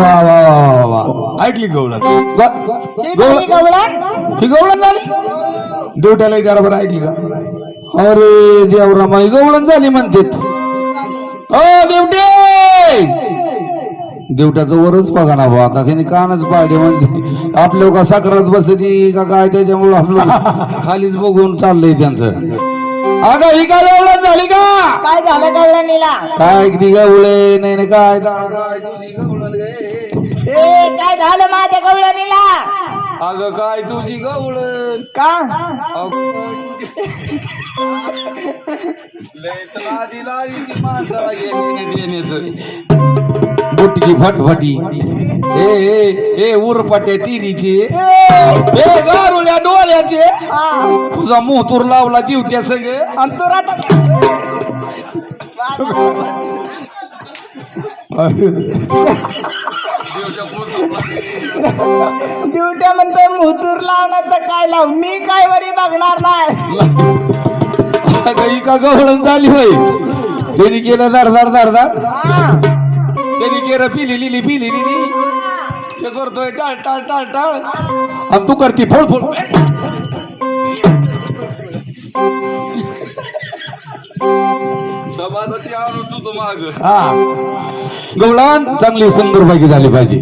वा वा वा वा वा. ऐकली गवळण गवळण ही गवळण झाली? देवट्याला जरा बरं ऐकली का? अरे देवरामा ही गवळण झाली म्हणतेत. ओ देवटे! देवट्याचं वरच बघा ना बा आता त्यांनी कानच पाडे म्हणजे आपल्या का साखरात बसती का काय त्याच्यामुळं आपलं? खालीच बघून चाललंय त्यांचं. अगं ही काय गवळण झाली का? काय झालं गवळणीला काय ती गवळे नाही काय दाळ काय ए झालं माझ्या गवळणीला अगं काय तुझी गवळण का? बुटकी फटफटी. ए ए ए उरपाट्या टिरीचे. ए गारुल्या डोळ्याचे. हा. तुझा मुंह तूर लावला दिवट्या सगळे. आणि तू ड्युट्या म्हणतोय मुहतूर लावण्याचं काय लाव? मी काय वरी बघणार नाही. का गवळण झाली होय? त्यांनी केलं धडधाड हा. त्यांनी केलं पिली लिली पिली लिली. ते करतोय टाळ टाळ टाळ टाळ. आणि तू करती फोड फोड. हा. गवळण चांगली सुंदर पैकी झाली पाहिजे.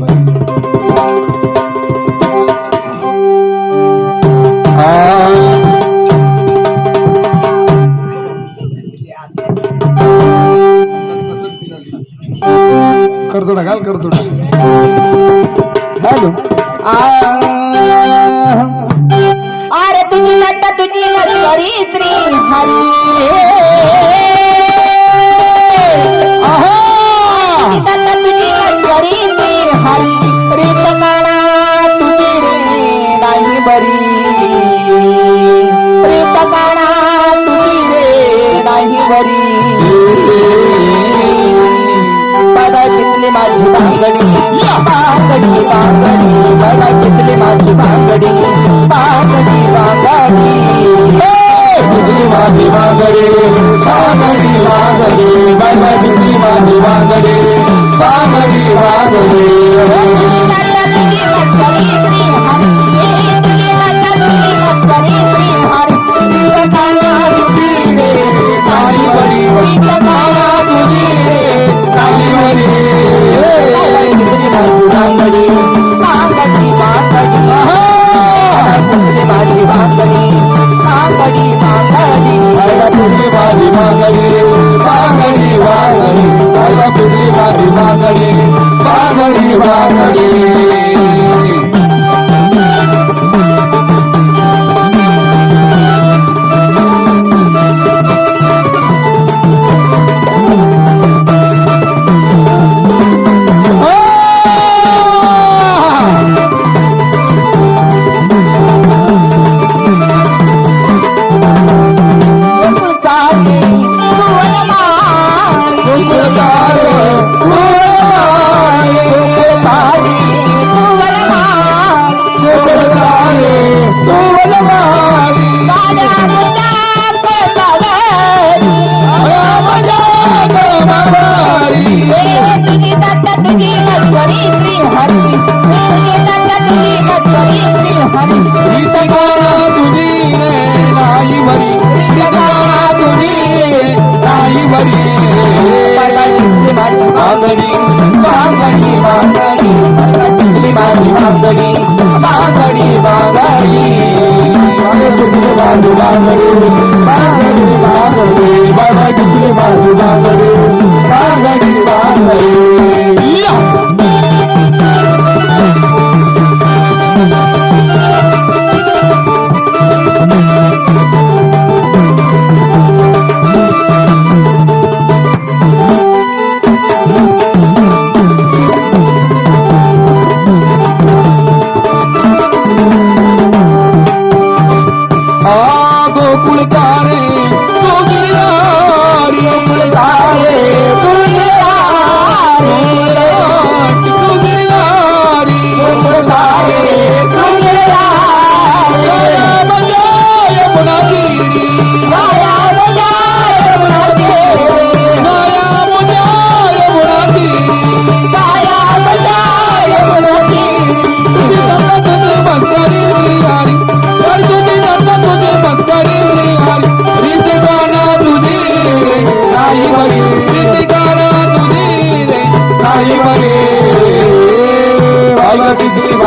करतो ना घाल करतो ना बांगडी बांगडी बांगडी बघा घेतली माझी बांगडी बांगडी बांगडी घेतली माझी बांगडी बांगडी बांगडी बघा घेतली माझी बांगडी बांगडी बांगडी बांगडी माझी बांगडी बांगडी बांगडी कितली बाजू बांगडी बांगडी बांगडी बाबा कितली बाजू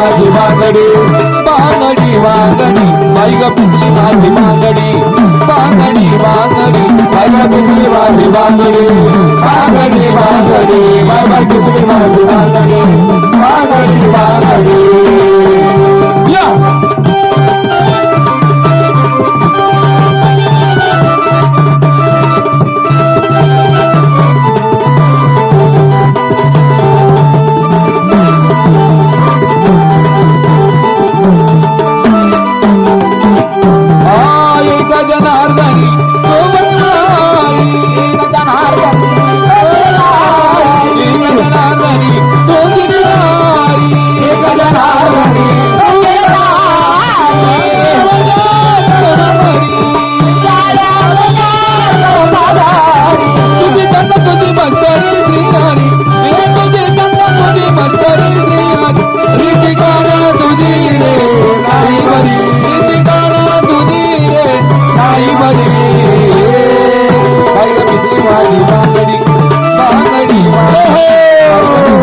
पिसली माझी बांगडी बांगडी बांगडी बाई ग पिसली माझी बांगडी बांगडी बांगडी बाई ग पिसली माझी बांगडी बांगडी बांगडी बाई ग पिसली माझी बांगडी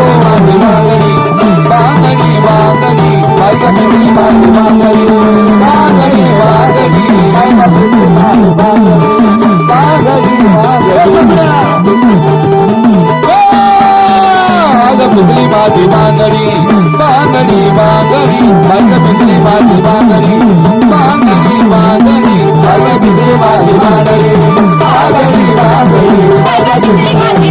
बांगडी माझी बांगडी बांगडी बांगडी काही मित्री माझी बांगडी बांगडी बांगडी काही मित्री माझी बांगडी बांगडी बांगडी